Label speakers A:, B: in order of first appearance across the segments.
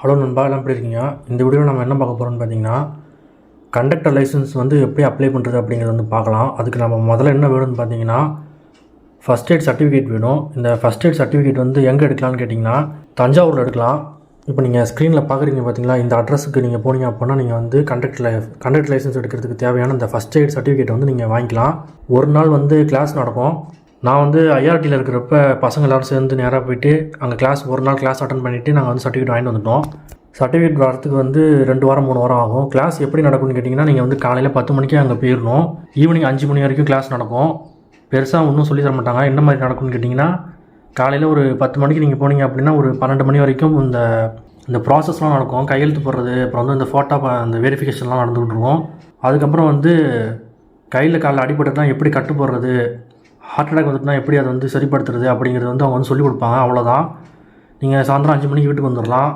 A: Hello நண்பா எல்லாம் எப்படி இருக்கீங்க? இந்த வீடியோவில் நம்ம என்ன பார்க்க போகிறோம்னு பார்த்தீங்கன்னா கண்டக்டர் லைசன்ஸ் வந்து எப்படி அப்ளை பண்ணுறது அப்படிங்கிறத வந்து பார்க்கலாம். அதுக்கு நம்ம முதல்ல என்ன வேணும்னு பார்த்தீங்கன்னா ஃபஸ்ட் எய்ட் சர்டிஃபிகேட் வேணும். இந்த ஃபஸ்ட் எய்ட் சர்டிஃபிகேட் வந்து எங்கே எடுக்கலாம்னு கேட்டிங்கன்னா தஞ்சாவூரில் எடுக்கலாம். இப்போ நீங்கள் ஸ்க்ரீனில் பார்க்குறீங்க பார்த்தீங்களா இந்த அட்ரஸுக்கு நீங்கள் போனீங்க அப்படின்னா நீங்கள் வந்து கண்டக்டர் லை கண்டக்டர் லைசன்ஸ் எடுக்கிறதுக்கு தேவையான இந்த ஃபஸ்ட் எய்ட் சர்டிஃபிகேட் வந்து நீங்கள் வாங்கிக்கலாம். ஒரு நாள் வந்து கிளாஸ் நடக்கும். நான் வந்து ஐஆர்டியில் இருக்கிறப்ப பசங்க எல்லோரும் சேர்ந்து நேராக போயிட்டு அங்கே கிளாஸ் ஒரு நாள் கிளாஸ் அட்டன் பண்ணிவிட்டு நாங்கள் வந்து சர்டிஃபிகேட் வாங்கிட்டு வந்துட்டோம். சர்டிஃபிகேட் வரத்துக்கு வந்து ரெண்டு வாரம் மூணு வாரம் ஆகும். கிளாஸ் எப்படி நடக்கும்னு கேட்டிங்கன்னா நீங்கள் வந்து காலையில் பத்து மணிக்கே அங்கே போயிடணும் ஈவினிங் அஞ்சு மணி வரைக்கும் கிளாஸ் நடக்கும். பெருசாக ஒன்றும் சொல்லி தர மாட்டாங்க. என்ன மாதிரி நடக்கும்னு கேட்டிங்கன்னா காலையில் ஒரு பத்து மணிக்கு நீங்கள் போனீங்க அப்படின்னா ஒரு பன்னெண்டு மணி வரைக்கும் இந்த இந்த ப்ராசஸ்லாம் நடக்கும். கையெழுத்து போடுறது அப்புறம் வந்து இந்த ஃபோட்டோ அந்த வெரிஃபிகேஷன்லாம் நடந்துகிட்டு இருக்கும். அதுக்கப்புறம் வந்து கையில் காலில் அடிபட்டுனா எப்படி கட்டு போடுறது? ஹார்ட் அட்டாக் வந்துட்டுனா எப்படி அதை வந்து சரிப்படுத்துறது அப்படிங்கிறது வந்து அவங்க வந்து சொல்லிக் கொடுப்பாங்க. அவ்வளோதான் நீங்கள் சாயந்தரம் அஞ்சு மணிக்கு வீட்டுக்கு வந்துடலாம்.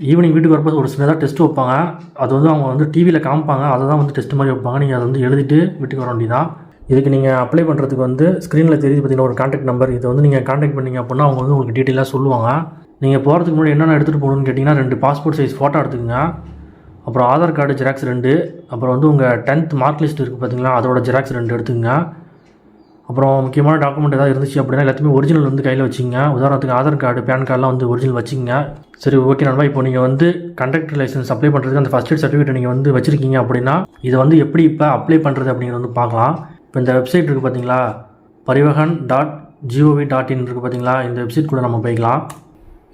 A: ஈவினிங் வீட்டுக்கு வரப்போ ஒரு சின்னதாக டெஸ்ட் வைப்பாங்க. அது வந்து அவங்க வந்து டிவியில் காமிப்பாங்க. அதை தான் வந்து டெஸ்ட் மாதிரி வைப்பாங்க. நீங்கள் அதை வந்து எழுதிட்டு வீட்டுக்கு வர வேண்டியதான் இதுக்கு நீங்கள் அப்ளை பண்ணுறதுக்கு வந்து ஸ்க்ரீனில் தெரியுது பார்த்தீங்கன்னா ஒரு காண்டாக்ட் நம்பர் இதை வந்து நீங்கள் காண்டாக்ட் பண்ணீங்க அப்படின்னா அவங்க வந்து உங்களுக்கு டீட்டெயிலாக சொல்லுவாங்க. நீங்கள் போகிறதுக்கு முன்னாடி என்னென்ன எடுத்துகிட்டு போகணும்னு கேட்டிங்கன்னா ரெண்டு பாஸ்போர்ட் சைஸ் ஃபோட்டோ எடுத்துக்கோங்க. அப்புறம் ஆதார் கார்டு ஜெராக்ஸ் ரெண்டு. அப்புறம் வந்து உங்கள் டென்த் மார்க் லிஸ்ட் இருக்குது பார்த்தீங்களா? அதோட ஜெராக்ஸ் ரெண்டு எடுத்துக்கங்க. அப்புறம் முக்கியமான டாக்குமெண்ட் ஏதாவது இருந்துச்சு அப்படின்னா எல்லாத்தையுமே ஒரிஜினல் வந்து கையில் வச்சுங்க. உதாரணத்துக்கு ஆதார் கார்டு பேன் கார்டெலாம் வந்து ஒரிஜினல் வச்சுங்க. சரி ஓகே நண்பா இப்போ நீங்கள் வந்து கண்டக்டர் லைசன்ஸ் அப்ளை பண்ணுறதுக்கு அந்த ஃபஸ்ட் எய்ட் சர்டிஃபிகேட் நீங்கள் வந்து வச்சுருக்கீங்க அப்படின்னா இதை வந்து எப்படி இப்போ அப்ளை பண்ணுறது அப்படிங்கிறது வந்து பார்க்கலாம். இப்போ இந்த வெப்சைட் இருக்குது பார்த்தீங்களா Parivahan dot GOV dot in இருக்குது பார்த்தீங்களா இந்த வெப்சைட் கூட நம்ம போய்க்கலாம்.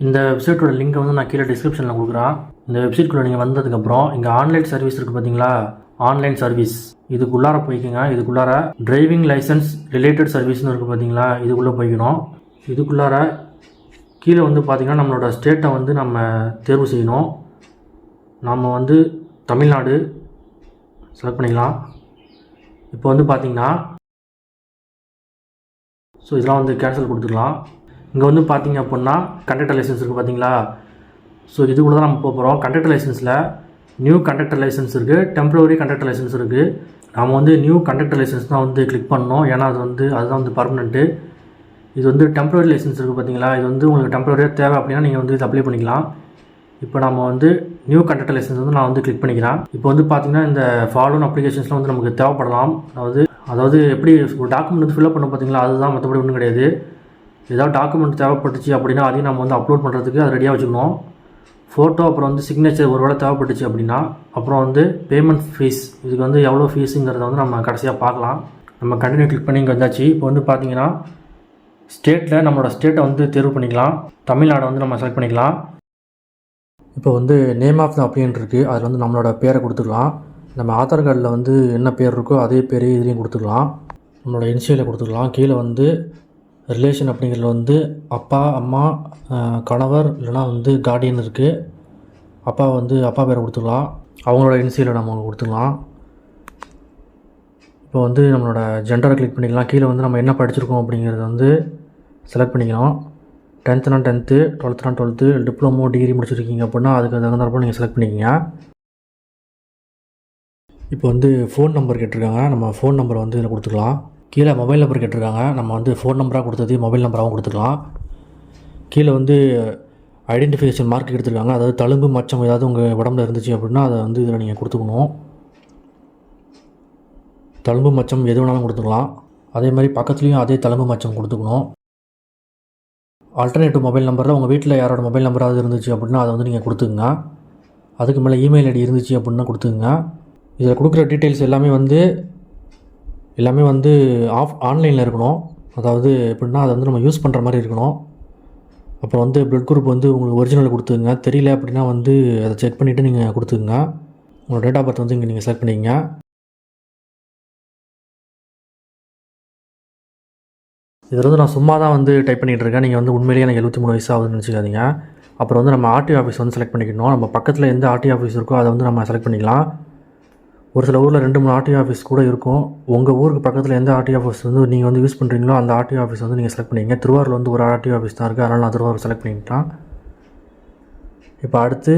A: இந்த வெப்சைட்டோட லிங்க்கை வந்து நான் கீழே டிஸ்கிரிப்ஷனில் கொடுக்குறேன். இந்த வெப்சைட்குள்ளே நீங்கள் வந்ததுக்கப்புறம் இங்கே ஆன்லைன் சர்வீஸ் இருக்குது பார்த்தீங்களா ஆன்லைன் சர்வீஸ். இதுக்குள்ளார போய்க்குங்க. இதுக்குள்ளார டிரைவிங் லைசன்ஸ் ரிலேட்டட் சர்வீஸ்னு இருக்குது பார்த்தீங்களா இதுக்குள்ளே போய்க்கணும். இதுக்குள்ளார கீழே வந்து பார்த்திங்கன்னா நம்மளோட ஸ்டேட்டை வந்து நம்ம தேர்வு செய்யணும். நம்ம வந்து தமிழ்நாடு செலக்ட் பண்ணிக்கலாம். இப்போ வந்து பார்த்திங்கன்னா ஸோ இதெல்லாம் வந்து கேன்சல் கொடுத்துக்கலாம். இங்கே வந்து பார்த்தீங்க அப்படின்னா கண்டக்டர் லைசன்ஸ் இருக்குது பார்த்தீங்களா ஸோ இதுக்குள்ளே தான் நம்ம போகிறோம் கண்டக்டர் லைசன்ஸில் நியூ கண்டக்டர் லைசன்ஸ் இருக்குது டெம்ப்ரவரி கண்டக்டர் லைசன்ஸ் இருக்குது நாம் வந்து நியூ கண்டக்டர் லைசன்ஸ் தான் வந்து கிளிக் பண்ணோம் ஏன்னா அது வந்து அதுதான் வந்து பர்மனெண்ட்டு இது வந்து டெம்ப்ரவரி லைசன்ஸ் இருக்குது பார்த்தீங்களா இது வந்து உங்களுக்கு டெம்ப்ரவரியாக தேவை அப்படின்னா நீங்கள் வந்து இது அப்ளை பண்ணிக்கலாம். இப்போ நம்ம வந்து நியூ கண்டக்டர் லைசன்ஸ் வந்து நான் வந்து கிளிக் பண்ணிக்கிறேன். இப்போ வந்து பார்த்தீங்கன்னா இந்த ஃபாலோன் அப்ளிகேஷன்ஸ்லாம் வந்து நமக்கு தேவைப்படலாம். அதாவது அதாவது எப்படி ஒரு டாக்குமெண்ட் வந்து ஃபில்அப் பண்ண பார்த்தீங்களா அதுதான் மற்றபடி ஒன்றும் கிடையாது. ஏதாவது டாக்குமெண்ட் தேவைப்பட்டுச்சு அப்படின்னா அதையும் நம்ம வந்து அப்லோட் பண்ணுறதுக்கு அது ரெடியாக வச்சுக்கணும். ஃபோட்டோ அப்புறம் வந்து சிக்னேச்சர் ஒரு வேளை தேவைப்பட்டுச்சு அப்படின்னா அப்புறம் வந்து பேமெண்ட் ஃபீஸ் இதுக்கு வந்து எவ்வளோ ஃபீஸுங்கிறத வந்து நம்ம கடைசியாக பார்க்கலாம். நம்ம கண்டினியூ கிளிக் பண்ணி இங்கே வந்தாச்சு. இப்போ வந்து பார்த்தீங்கன்னா ஸ்டேட்டில் நம்மளோட ஸ்டேட்டை வந்து தேர்வு பண்ணிக்கலாம். தமிழ்நாடை வந்து நம்ம செலக்ட் பண்ணிக்கலாம். இப்போ வந்து நேம் ஆஃப் த அப்ளிகன்ட் இருக்குது அதில் வந்து நம்மளோட பேரை கொடுத்துக்கலாம். நம்ம ஆதார் கார்டில் வந்து என்ன பேர் இருக்கோ அதே பேரே இதுலேயும் கொடுத்துக்கலாம். நம்மளோட இனிஷியலை கொடுத்துக்கலாம். கீழே வந்து ரிலேஷன் அப்படிங்கிறது வந்து அப்பா அம்மா கணவர் இல்லைனா வந்து கார்டியன் இருக்குது அப்பா வந்து அப்பா பேரை கொடுத்துக்கலாம் அவங்களோட இனிஷியலை நம்ம கொடுத்துக்கலாம் இப்போ வந்து நம்மளோட ஜெண்டரை கிளிக் பண்ணிக்கலாம் கீழே வந்து நம்ம என்ன படிச்சிருக்கோம் அப்படிங்கிறத வந்து செலக்ட் பண்ணிக்கலாம் டென்த்துனா டென்த்து டுவெல்த்துனா டுவெல்த்து டிப்ளமோ டிகிரி முடிச்சிருக்கீங்க அப்படின்னா அதுக்கு தகுந்தாற்போ நீங்கள் செலக்ட் பண்ணிக்கங்க. இப்போ வந்து ஃபோன் நம்பர் கேட்டிருக்காங்க. நம்ம ஃபோன் நம்பரை வந்து இதில் கொடுத்துக்கலாம். கீழே மொபைல் நம்பர் கேட்டிருக்காங்க. நம்ம வந்து ஃபோன் நம்பராக கொடுத்தது மொபைல் நம்பராகவும் கொடுத்துக்கலாம். கீழே வந்து ஐடென்டிஃபிகேஷன் மார்க் எடுத்துருக்காங்க. அதாவது தழும்பு மச்சம் ஏதாவது உங்கள் உடம்புல இருந்துச்சு அப்படின்னா அதை வந்து இதில் நீங்கள் கொடுத்துக்கணும். தழும்பு மச்சம் எது வேணாலும் கொடுத்துக்கலாம். அதே மாதிரி பக்கத்துலேயும் அதே தழும்பு மச்சம் கொடுத்துக்கணும். ஆல்டர்னேட்டிவ் மொபைல் நம்பரில் உங்கள் வீட்டில் யாரோட மொபைல் நம்பராவது இருந்துச்சு அப்படின்னா அதை வந்து நீங்கள் கொடுத்துங்க அதுக்கு மேலே இமெயில் ஐடி இருந்துச்சு அப்படின்னா கொடுத்துங்க இதில் கொடுக்குற டீட்டெயில்ஸ் எல்லாமே வந்து எல்லாமே வந்து ஆஃப் ஆன்லைனில் இருக்கணும். அதாவது எப்படின்னா அதை வந்து நம்ம யூஸ் பண்ணுற மாதிரி இருக்கணும். அப்புறம் வந்து ப்ளட் குரூப் வந்து உங்களுக்கு ஒரிஜினல் கொடுத்துங்க தெரியல அப்படின்னா வந்து அதை செக் பண்ணிவிட்டு நீங்கள் கொடுத்துங்க உங்களோட டேட் ஆஃப் பர்த் வந்து இங்கே நீங்கள் செலக்ட் பண்ணிக்கங்க. இதில் வந்து நான் சும்மா தான் வந்து டைப் பண்ணிகிட்டு இருக்கேன். நீங்கள் வந்து உண்மையிலேயே எனக்கு எழுபத்தி மூணு வயசு ஆகுதுன்னு நினச்சிக்காதீங்க. அப்புறம் வந்து நம்ம ஆர்டி ஆஃபீஸ் வந்து செலக்ட் பண்ணிக்கணும். நம்ம பக்கத்தில் எந்த ஆர்டி ஆஃபீஸ் இருக்கோ அதை வந்து நம்ம செலக்ட் பண்ணிக்கலாம். ஒரு சில ஊரில் ரெண்டு மூணு ஆர்டி ஆஃபீஸ் கூட இருக்கும். உங்கள் ஊருக்கு பக்கத்தில் எந்த ஆர்டி ஆஃபீஸ் வந்து நீங்கள் வந்து யூஸ் பண்ணுறீங்களோ அந்த ஆர்டி ஆஃபீஸ் வந்து நீங்கள் செலக்ட் பண்ணிங்க திருவாரூரில் வந்து ஒரு ஆர்டி ஆஃபீஸ் தான் இருக்குது அதனால் நான் திருவாரூர் செலக்ட் பண்ணிட்டான் இப்போ அடுத்து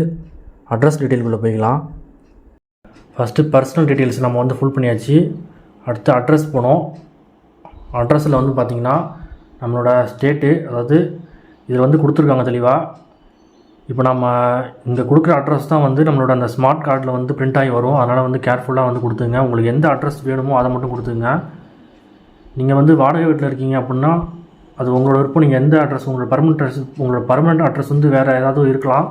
A: அட்ரஸ் டீட்டெயில்குள்ளே போய்க்கலாம். ஃபஸ்ட்டு பர்சனல் டீட்டெயில்ஸ் நம்ம வந்து ஃபுல் பண்ணியாச்சு. அடுத்து அட்ரஸ் போனோம். அட்ரஸில் வந்து பார்த்திங்கன்னா நம்மளோட ஸ்டேட்டு அதாவது இதில் வந்து கொடுத்துருக்காங்க தெளிவாக இப்போ நம்ம இங்கே கொடுக்குற அட்ரஸ் தான் வந்து நம்மளோட அந்த ஸ்மார்ட் கார்டில் வந்து பிரிண்ட் ஆகி வரும். அதனால் வந்து கேர்ஃபுல்லாக வந்து கொடுத்துங்க. உங்களுக்கு எந்த அட்ரஸ் வேணுமோ அதை மட்டும் கொடுத்துங்க. நீங்கள் வந்து வாடகை வீட்டில் இருக்கீங்க அப்படின்னா அது உங்களோட விருப்பம். நீங்கள் எந்த அட்ரஸ் உங்களோட பர்மனெண்ட் அட்ரஸ் உங்களோட பர்மனெண்ட் அட்ரஸ் வந்து வேறு ஏதாவது இருக்கலாம்.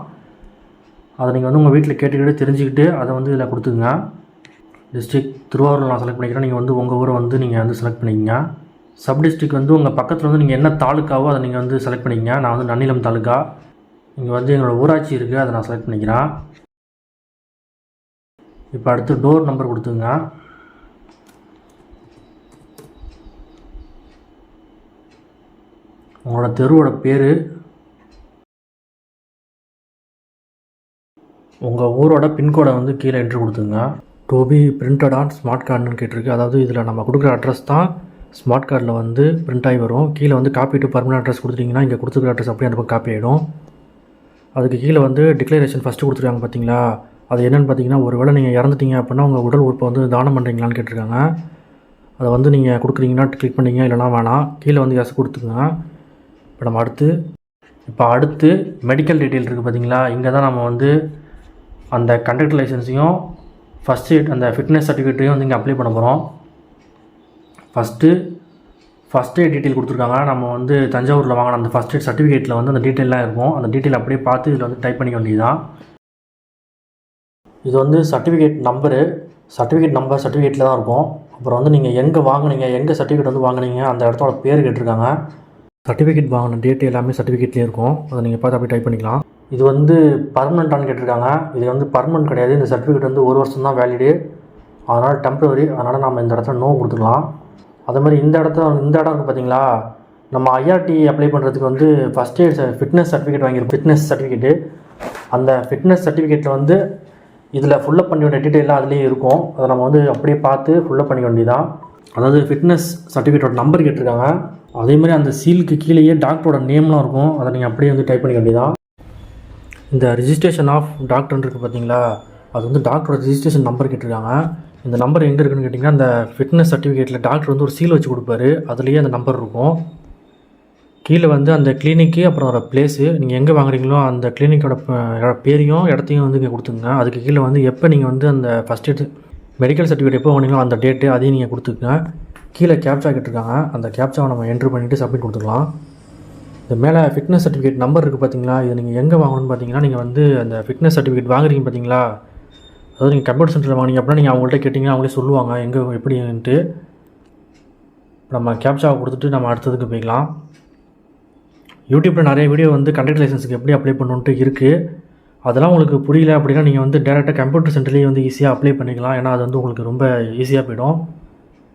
A: அதை நீங்கள் வந்து உங்கள் வீட்டில் கேட்டுக்கிட்டு தெரிஞ்சுக்கிட்டு அதை வந்து இதில் கொடுத்துங்க. டிஸ்ட்ரிக் திருவாரூர் நான் செலக்ட் பண்ணிக்கிறேன். நீங்கள் வந்து உங்கள் ஊரை வந்து நீங்கள் வந்து செலக்ட் பண்ணிக்கங்க. சப் டிஸ்ட்ரிக் வந்து உங்கள் பக்கத்தில் வந்து நீங்கள் என்ன தாலுக்காவோ அதை நீங்கள் வந்து செலக்ட் பண்ணிக்கங்க. நான் வந்து நன்னிலம் தாலுக்கா. இங்கே வந்து எங்களோட ஊராட்சி இருக்குது அதை நான் செலக்ட் பண்ணிக்கிறேன். இப்போ அடுத்து டோர் நம்பர் கொடுத்துங்க உங்களோட தெருவோட பேர் உங்கள் ஊரோட பின்கோடை வந்து கீழே என்ட்ரு கொடுத்துங்க to be printed on smart கார்டுன்னு கேட்டிருக்கு. அதாவது இதில் நம்ம கொடுக்குற அட்ரஸ் தான் ஸ்மார்ட் கார்டில் வந்து பிரிண்ட் ஆகி வரும். கீழே வந்து காப்பி டு பர்மனெண்ட் அட்ரஸ் கொடுத்துட்டிங்கன்னா இங்கே கொடுத்துருக்க அட்ரஸ் அப்படியே அந்த பக்கம் காப்பி ஆகிடும் அதுக்கு கீழே வந்து டிக்ளரேஷன் ஃபஸ்ட்டு கொடுத்துருக்காங்க பார்த்தீங்களா? அது என்னென்னு பார்த்தீங்கன்னா ஒருவேளை நீங்கள் இறந்துட்டீங்க அப்படின்னா உங்கள் உடல் உறுப்பை வந்து தானம் பண்ணுறீங்களான்னு கேட்டிருக்காங்க. அதை வந்து நீங்கள் கொடுக்குறீங்கன்னா கிளிக் பண்ணீங்க இல்லைனா வேணாம். கீழே வந்து எஸ் கொடுத்துங்க இப்போ நம்ம அடுத்து இப்போ அடுத்து மெடிக்கல் டீட்டெயில் இருக்குது பார்த்தீங்களா? இங்கே தான் நம்ம வந்து அந்த கண்டக்டர் லைசன்ஸையும் ஃபஸ்ட் எய்ட் அந்த ஃபிட்னஸ் சர்டிஃபிகேட்டையும் வந்து இங்கே அப்ளை பண்ண போகிறோம் ஃபஸ்ட்டு ஃபஸ்ட் எய்ட் டீட்டெயில் கொடுத்துருக்காங்க. நம்ம வந்து தஞ்சாவூரில் வாங்கின அந்த ஃபஸ்ட் எய்ட் சர்டிஃபிகேட்டில் வந்து அந்த டீட்டெயிலாம் இருக்கும். அந்த டீட்டெயில் அப்படியே பார்த்து இதில் வந்து டைப் பண்ணிக்க வேண்டியதுதான். இது வந்து சர்டிஃபிகேட் நம்பரு சர்டிஃபிகேட் நம்பர் சர்டிஃபிகேட்டில் தான் இருக்கும். அப்புறம் வந்து நீங்கள் எங்கே வாங்கினீங்க எங்கே சர்டிஃபிகேட் வந்து வாங்குனீங்க அந்த இடத்தோட பேர் கேட்டிருக்காங்க. சர்டிஃபிகேட் வாங்கின டேட் எல்லாமே சர்டிஃபிகேட்லேயே இருக்கும். அதை நீங்கள் பார்த்து அப்படியே டைப் பண்ணிக்கலாம். இது வந்து பர்மனெண்ட்டானு கேட்டிருக்காங்க. இது வந்து பர்மனெண்ட் கிடையாது. இந்த சர்டிஃபிகேட் வந்து ஒரு வருஷம் தான் வேலிடு அதனால் டெம்ப்ரவரி அதனால் நம்ம இந்த இடத்துல நோ கொடுத்துக்கலாம். அதே மாதிரி இந்த இடத்துல இந்த இடம் இருக்குது பார்த்தீங்களா நம்ம ஐஆர்டி அப்ளை பண்ணுறதுக்கு வந்து ஃபஸ்ட் இயர் ஃபிட்னஸ் சர்டிஃபிகேட் வாங்கியிருப்போம் ஃபிட்னஸ் சர்டிஃபிகேட்டு அந்த ஃபிட்னஸ் சர்டிஃபிகேட்டில் வந்து இதில் ஃபுல்லப் பண்ண வேண்டிய டீட்டெயிலாக அதுலேயே இருக்கும். அதை நம்ம வந்து அப்படியே பார்த்து ஃபுல்லப் பண்ணிக்க வேண்டியதான் அதாவது ஃபிட்னஸ் சர்டிஃபிகேட்டோட நம்பர் கேட்டிருக்காங்க. அதே மாதிரி அந்த சீலுக்கு கீழேயே டாக்டரோட நேம்லாம் இருக்கும். அதை நீங்கள் அப்படியே வந்து டைப் பண்ணிக்க வேண்டியதான் இந்த ரிஜிஸ்ட்ரேஷன் ஆஃப் டாக்டர்னு இருக்குது பார்த்தீங்களா அது வந்து டாக்டரோட ரிஜிஸ்ட்ரேஷன் நம்பர் கேட்டிருக்காங்க. இந்த நம்பர் எங்கே இருக்குன்னு கேட்டிங்கன்னா அந்த ஃபிட்னஸ் சர்டிஃபிகேட்டில் டாக்டர் வந்து ஒரு சீல் வச்சு கொடுப்பாரு. அதுலேயே அந்த நம்பர் இருக்கும். கீழே வந்து அந்த கிளினிக்கு அப்புறம் அதோட பிளேஸு நீங்கள் எங்கே வாங்குறீங்களோ அந்த கிளினிக்கோட பேரையும் இடத்தையும் வந்து இங்கே கொடுத்துங்க அதுக்கு கீழே வந்து எப்போ நீங்கள் வந்து அந்த ஃபஸ்ட் எய்ட் மெடிக்கல் சர்டிஃபிகேட் எப்போ வாங்கினீங்களோ அந்த டேட்டு அதையும் நீங்கள் கொடுத்துக்குங்க. கீழே கேப்சா கேட்டிருக்காங்க. அந்த கேப்சாவை நம்ம என்ட்ரு பண்ணிவிட்டு சப்மிட் கொடுத்துக்கலாம். இந்த மேலே ஃபிட்னஸ் சர்டிஃபிகேட் நம்பர் இருக்குது பார்த்தீங்களா இது நீங்கள் எங்கே வாங்கணும்னு பார்த்தீங்கன்னா நீங்கள் வந்து அந்த ஃபிட்னஸ் சர்டிஃபிகேட் வாங்குறீங்க பார்த்தீங்களா அதாவது நீங்கள் கம்ப்யூட்டர் சென்டரில் வாங்கினீங்க அப்படின்னா நீங்கள் அவங்கள்ட்ட கேட்டிங்கன்னா அவங்களே சொல்லுவாங்க எங்கே எப்படின்ட்டு. நம்ம கேப்சாவை கொடுத்துட்டு நம்ம அடுத்ததுக்கு போய்க்கலாம். யூடியூப்பில் நிறைய வீடியோ வந்து கண்டக்ட் லைசன்ஸுக்கு எப்படி அப்ளை பண்ணணுன்ட்டு இருக்குது அதெல்லாம் உங்களுக்கு புரியல அப்படின்னா நீங்கள் வந்து டேரெக்டாக கம்ப்யூட்டர் சென்டர்லேயே வந்து ஈஸியாக அப்ளை பண்ணிக்கலாம். ஏன்னா அது வந்து உங்களுக்கு ரொம்ப ஈஸியாக போயிடும்.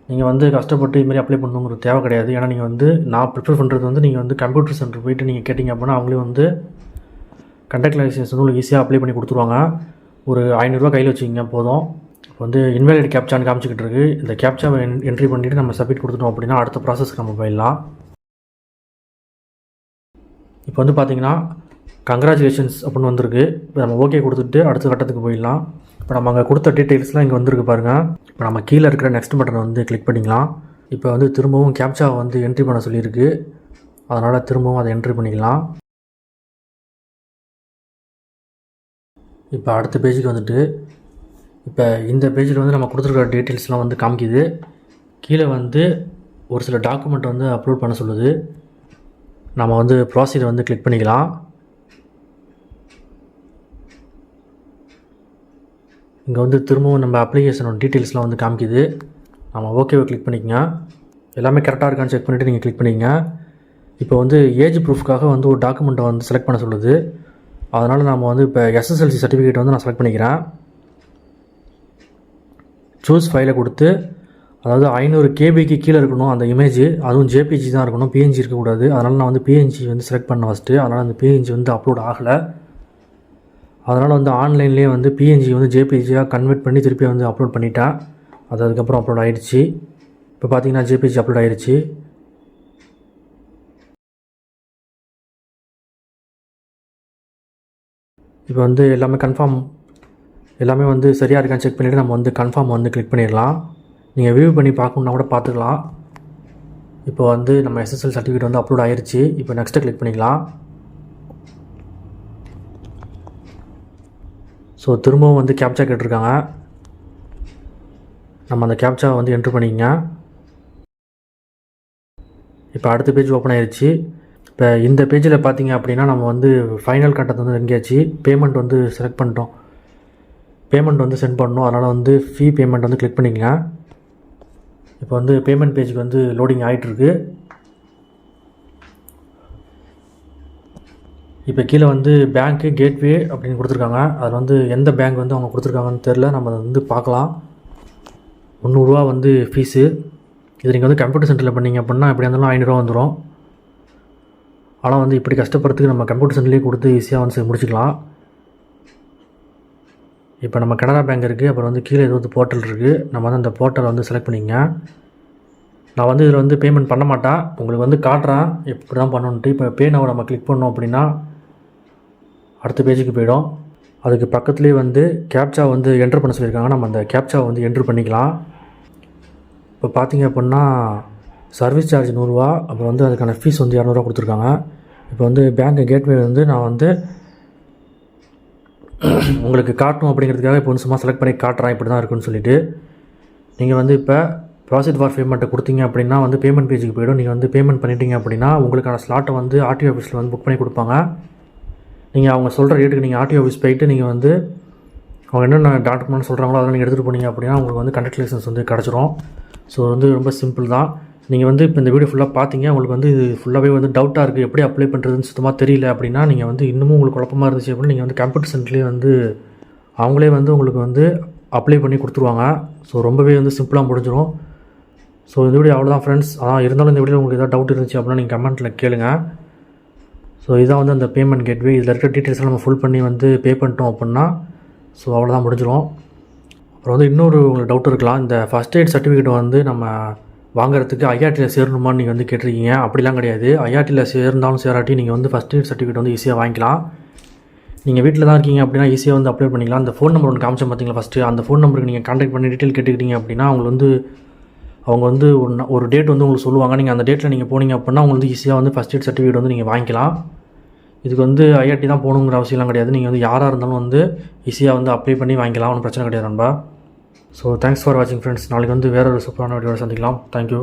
A: நீங்கள் வந்து கஷ்டப்பட்டு இதுமாரி அப்ளை பண்ணணுங்கிறது தேவை கிடையாது. ஏன்னா நீங்கள் வந்து நான் ப்ரிஃபர் பண்ணுறது வந்து நீங்கள் வந்து கம்ப்யூட்டர் சென்டர் போயிட்டு நீங்கள் கேட்டிங்க அப்படின்னா அவங்களே வந்து கண்டக்ட் லைசன்ஸ் வந்து உங்களுக்கு ஈஸியாக அப்ளை பண்ணி கொடுத்துருவாங்க. ஒரு ஐநூறுரூவா கையில் வச்சுக்கிங்க போதும். இப்போ வந்து இன்வேலிட் கேப்சான்னு காமிச்சிக்கிட்டு இருக்கு. இந்த கேப்சாவை என்ட்ரி பண்ணிவிட்டு நம்ம சப்மிட் கொடுத்துட்டோம் அப்படின்னா அடுத்த ப்ராசஸ்க்கு நம்ம போயிடலாம். இப்போ வந்து பார்த்தீங்கன்னா கங்க்ராச்சுலேஷன்ஸ் அப்படின்னு வந்திருக்கு. இப்போ நம்ம ஓகே கொடுத்துட்டு அடுத்த கட்டத்துக்கு போயிடலாம். இப்போ நம்ம அங்கே கொடுத்த டீட்டெயில்ஸ்லாம் இங்கே வந்திருக்கு பாருங்கள் இப்போ நம்ம கீழே இருக்கிற நெக்ஸ்ட் பட்டனை வந்து கிளிக் பண்ணிக்கலாம். இப்போ வந்து திரும்பவும் கேப்சாவை வந்து என்ட்ரி பண்ண சொல்லியிருக்கு. அதனால் திரும்பவும் அதை என்ட்ரி பண்ணிக்கலாம். இப்போ அடுத்த பேஜுக்கு வந்துட்டு இப்போ இந்த பேஜில் வந்து நம்ம கொடுத்துருக்குற டீட்டெயில்ஸ்லாம் வந்து காமிக்குது. கீழே வந்து ஒரு சில டாக்குமெண்ட் வந்து அப்லோட் பண்ண சொல்லுது. நம்ம வந்து ப்ராசீஜர் வந்து கிளிக் பண்ணிக்கலாம். இங்கே வந்து திரும்பவும் நம்ம அப்ளிகேஷனோட டீட்டெயில்ஸ்லாம் வந்து காமிக்குது. நம்ம ஓகேவை கிளிக் பண்ணிக்கங்க. எல்லாமே கரெக்டாக இருக்கான்னு செக் பண்ணிவிட்டு நீங்கள் கிளிக் பண்ணிக்கங்க. இப்போ வந்து ஏஜ் ப்ரூஃப்காக வந்து ஒரு டாக்குமெண்ட்டை வந்து செலக்ட் பண்ண சொல்லுது. அதனால் நம்ம வந்து இப்போ எஸ்எஸ்எல்சி சர்டிஃபிகேட் வந்து நான் செலக்ட் பண்ணிக்கிறேன். சூஸ் ஃபைலை கொடுத்து அதாவது ஐநூறு கேபிக்கு கீழே இருக்கணும் அந்த இமேஜ் அதுவும் ஜேபிஜி தான் இருக்கணும் பிஎன்ஜி இருக்கக்கூடாது. அதனால் நான் வந்து பிஎன்ஜி வந்து செலக்ட் பண்ண ஃபஸ்ட்டு அதனால் அந்த பிஎன்ஜி வந்து அப்லோட் ஆகலை. அதனால் வந்து ஆன்லைன்லேயே வந்து பிஎன்ஜி வந்து ஜேபிஜியாக கன்வெர்ட் பண்ணி திருப்பி வந்து அப்லோட் பண்ணிட்டேன். அது அதுக்கப்புறம் அப்லோட் ஆகிடுச்சி இப்போ பார்த்தீங்கன்னா ஜேபிஜி அப்லோட் ஆகிடுச்சி இப்போ வந்து எல்லாமே கன்ஃபார்ம் எல்லாமே வந்து சரியாக இருக்கான்னு செக் பண்ணிவிட்டு நம்ம வந்து கன்ஃபார்ம் வந்து கிளிக் பண்ணிடலாம். நீங்கள் வியூ பண்ணி பார்க்கணுன்னா கூட பார்த்துக்கலாம். இப்போ வந்து நம்ம எஸ்எஸ்எல் சர்டிஃபிகேட் வந்து அப்லோட் ஆகிருச்சு இப்போ நெக்ஸ்ட்டு கிளிக் பண்ணிக்கலாம். ஸோ திரும்பவும் வந்து கேப்சா கேட்டிருக்காங்க. நம்ம அந்த கேப்சாவை வந்து என்ட்ரு பண்ணிக்கங்க. இப்போ அடுத்த பேஜ் ஓப்பன் ஆயிடுச்சு இப்போ இந்த பேஜில் பார்த்தீங்க அப்படின்னா நம்ம வந்து ஃபைனல் கண்டென்ட் வந்து எங்கேயாச்சு பேமெண்ட் வந்து செலக்ட் பண்ணிட்டோம். பேமெண்ட் வந்து சென்ட் பண்ணணும். அதனால் வந்து ஃபீ பேமெண்ட் வந்து கிளிக் பண்ணிக்கங்க. இப்போ வந்து பேமெண்ட் பேஜுக்கு வந்து லோடிங் ஆகிட்டுருக்கு இப்போ கீழே வந்து பேங்க்கு கேட்வே அப்படின்னு கொடுத்துருக்காங்க. அதில் வந்து எந்த பேங்க் வந்து அவங்க கொடுத்துருக்காங்கன்னு தெரில நம்ம அதை வந்து பார்க்கலாம். முந்நூறுரூவா வந்து ஃபீஸு இது நீங்கள் வந்து கம்ப்யூட்டர் சென்டரில் பண்ணிங்க அப்படின்னா எப்படி இருந்தாலும் ஐநூறுரூவா வந்துடும் ஆனால் வந்து இப்படி கஷ்டப்படுறதுக்கு நம்ம கம்ப்யூட்டர் சென்டர்லேயே கொடுத்து ஈஸியாக வந்து முடிச்சுக்கலாம். இப்போ நம்ம கனரா பேங்க் இருக்குது அப்புறம் வந்து கீழே ஏதோ ஒரு போர்ட்டல் இருக்குது நம்ம வந்து அந்த போர்ட்டலை வந்து செலக்ட் பண்ணிங்க. நான் வந்து இதில் வந்து பேமெண்ட் பண்ண மாட்டேன். உங்களுக்கு வந்து காட்டுறேன். இப்படி தான் பண்ணணுன்ட்டு இப்போ பே நவ நம்ம கிளிக் பண்ணோம் அப்படின்னா அடுத்த பேஜுக்கு போயிடும். அதுக்கு பக்கத்துலேயே வந்து கேப்சா வந்து என்ட்ரு பண்ண சொல்லியிருக்காங்க. நம்ம அந்த கேப்சாவை வந்து என்ட்ரு பண்ணிக்கலாம். இப்போ பார்த்தீங்க அப்படின்னா சர்வீஸ் சார்ஜ் நூறுரூவா அப்புறம் வந்து அதுக்கான ஃபீஸ் வந்து இரநூறுவா கொடுத்துருக்காங்க. இப்போ வந்து பேங்க் கேட்வே வந்து நான் வந்து உங்களுக்கு காட்டணும் அப்படிங்கிறதுக்காக இப்போ வந்து சும்மா செலக்ட் பண்ணி காட்டுறேன் இப்படி தான் இருக்குன்னு சொல்லிட்டு. நீங்கள் வந்து இப்போ ப்ராசெஸ் ஃபார் பேமெண்ட்டை கொடுத்தீங்க அப்படின்னா வந்து பேமெண்ட் பேஜுக்கு போய்டும். நீங்கள் வந்து பேமெண்ட் பண்ணிட்டீங்க அப்படின்னா உங்களுக்கான ஸ்லாட்டை வந்து ஆர்டிஓ ஆஃபீஸில் வந்து புக் பண்ணி கொடுப்பாங்க. நீங்கள் அவங்க சொல்கிற ரேட்டுக்கு நீங்கள் ஆர்டிஓ ஆஃபீஸ் போயிட்டு நீங்கள் வந்து அவங்க என்னென்ன டாக்குமெண்ட் சொல்கிறாங்களோ அதெல்லாம் நீங்கள் எடுத்துகிட்டு போனீங்க அப்படின்னா உங்களுக்கு வந்து கண்டக்ட் லைசன்ஸ் வந்து கிடச்சிரும். ஸோ வந்து ரொம்ப சிம்பிள் தான். நீங்கள் வந்து இப்போ இந்த வீடியோ ஃபுல்லாக பார்த்தீங்க உங்களுக்கு வந்து இது ஃபுல்லாகவே வந்து டவுட்டாக இருக்குது எப்படி அப்ளை பண்ணுறதுன்னு சுத்தமாக தெரியல அப்படின்னா நீங்கள் வந்து இன்னமும் உங்களுக்கு குழப்பமாக இருந்துச்சு அப்படின்னா நீங்கள் வந்து கம்ப்யூட்டர் சென்டர்லேயே வந்து அவங்களே வந்து உங்களுக்கு வந்து அப்ளை பண்ணி கொடுத்துருவாங்க. ஸோ ரொம்பவே வந்து சிம்பிளாக முடிஞ்சிடும் ஸோ இந்த வீடியோ அவ்வளோதான் ஃப்ரெண்ட்ஸ் ஆனால் இருந்தாலும் இந்த வீடியோ உங்களுக்கு ஏதாவது டவுட் இருந்துச்சு அப்படின்னா நீங்கள் கமெண்ட்டில் கேளுங்க. ஸோ இதான் வந்து அந்த பேமெண்ட் கேட்வே இதில் இருக்கிற டீட்டெயில்ஸ்லாம் நம்ம ஃபுல் பண்ணி வந்து பே பண்ணிட்டோம் அப்படின்னா ஸோ அவ்வளோதான் முடிஞ்சிடும் அப்புறம் வந்து இன்னொரு உங்களுக்கு டவுட் இருக்கலாம். இந்த ஃபஸ்ட் எய்ட் சர்டிஃபிகேட் வந்து நம்ம வாங்குறதுக்கு ஐஆர்டியில் சேரணுமான்னு நீங்கள் வந்து கேட்டிருக்கீங்க. அப்படிலாம் கிடையாது. ஐஆர்டியில் சேர்ந்தாலும் சேராட்டி நீங்கள் வந்து ஃபஸ்ட் எய்ட் சர்டிஃபிகேட் வந்து ஈஸியாக வாங்கிக்கலாம். நீங்கள் வீட்டில் தான் இருக்கீங்க அப்படின்னா ஈஸியாக வந்து அப்ளை பண்ணிக்கலாம். அந்த ஃபோன் நம்பர் ஒன்று காமிச்சேன் பார்த்தீங்களா ஃபஸ்ட்டு அந்த ஃபோன் நம்பருக்கு நீங்கள் கான்டாக்ட் பண்ணி டீட்டெயில் கேட்டுக்கிட்டீங்க அப்படின்னா அவங்க வந்து அவங்க வந்து ஒரு ஒரு டேட் வந்து உங்களுக்கு சொல்லுவாங்க. நீங்கள் அந்த டேட்டில் நீங்கள் போனீங்க அப்படின்னா உங்களுக்கு வந்து ஈஸியாக வந்து ஃபஸ்ட் எய்ட் சர்டிஃபிகேட் வந்து நீங்கள் வாங்கிக்கலாம். இதுக்கு வந்து ஐஆர்டி தான் போகணுங்கிற அவசியம்லாம் கிடையாது. நீங்கள் வந்து யாராக இருந்தாலும் வந்து ஈஸியாக வந்து அப்ளை பண்ணி வாங்கிக்கலாம். ஒன்றும் பிரச்சனை கிடையாது நண்பா. ஸோ தேங்க்ஸ் ஃபார் வாட்சிங் ஃப்ரெண்ட்ஸ் நாளைக்கு வந்து வேற ஒரு சூப்பரான வீடியோட சந்திக்கலாம். தேங்க்யூ